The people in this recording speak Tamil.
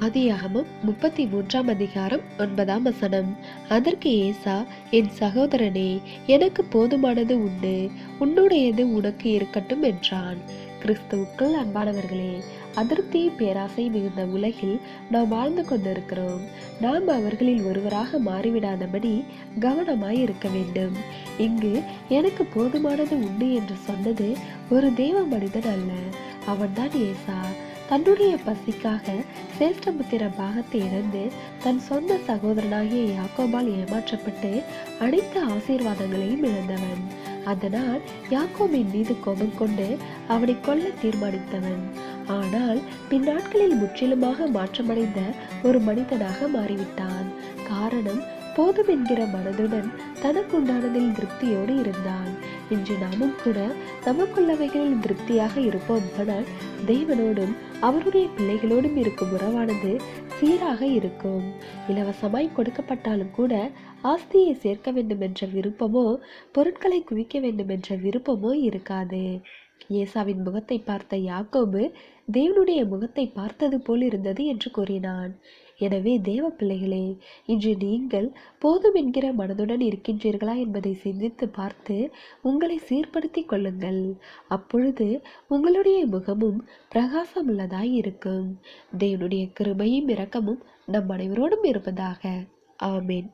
ஆதியாகமம் முப்பத்தி மூன்றாம் அதிகாரம் ஒன்பதாம் வசனம். அதற்கு ஏசா என் சகோதரனே எனக்கு போதுமானது உண்டு. உன்னுடையது உனக்கு இருக்கட்டும் என்றான். கிறிஸ்துவுக்கள் அன்பானவர்களே அதிருப்தி பேராசை மிகுந்த உலகில் நாம் வாழ்ந்து கொண்டிருக்கிறோம். நாம் அவர்களில் ஒருவராக மாறிவிடாதபடி கவனமாய் இருக்க வேண்டும். இங்கு எனக்கு போதுமானது உண்டு என்று சொன்னது ஒரு தேவ மனிதன் அல்ல. அவன்தான் ஏசா. தன்னுடைய பசிக்காக சேஷ்டபுத்திர பாகத்தை இழந்து தன் சொந்த சகோதரனாகிய யாக்கோபால் ஏமாற்றப்பட்டு அனைத்து ஆசீர்வாதங்களையும் இழந்தவன். அதனால் யாக்கோபின் மீது கோபம் கொண்டு அவனை கொல்ல தீர்மானித்தவன். ஆனால் பின்னாட்களில் முற்றிலுமாக மாற்றமடைந்த ஒரு மனிதனாக மாறிவிட்டான். காரணம் போதும் என்கிற மனதுடன் தனக்குண்டானதில் திருப்தியோடு இருந்தான். இன்று நாமும் கூட நமக்குள்ளவைகளில் திருப்தியாக இருப்போம் ஆனால் தேவனோடும் அவருடைய பிள்ளைகளோடும் இருக்கும் உறவானது சீராக இருக்கும். இலவசமாய் கொடுக்கப்பட்டாலும் கூட ஆஸ்தியை சேர்க்க வேண்டும் என்ற விருப்பமோ பொருட்களை குவிக்க வேண்டும் என்ற விருப்பமோ இருக்காது. ஏசாவின் முகத்தை பார்த்த யாக்கோபு தேவனுடைய முகத்தை பார்த்தது போல் இருந்தது என்று கூறினான். எனவே தேவ பிள்ளைகளே இன்று நீங்கள் போதும் என்கிற மனதுடன் இருக்கின்றீர்களா என்பதை சிந்தித்து பார்த்து உங்களை சீர்படுத்திக் கொள்ளுங்கள். அப்பொழுது உங்களுடைய முகமும் பிரகாசமுள்ளதாய் இருக்கும். தேவனுடைய கிருபையும் இரக்கமும் நம் அனைவரோடும் இருப்பதாக. ஆமேன்.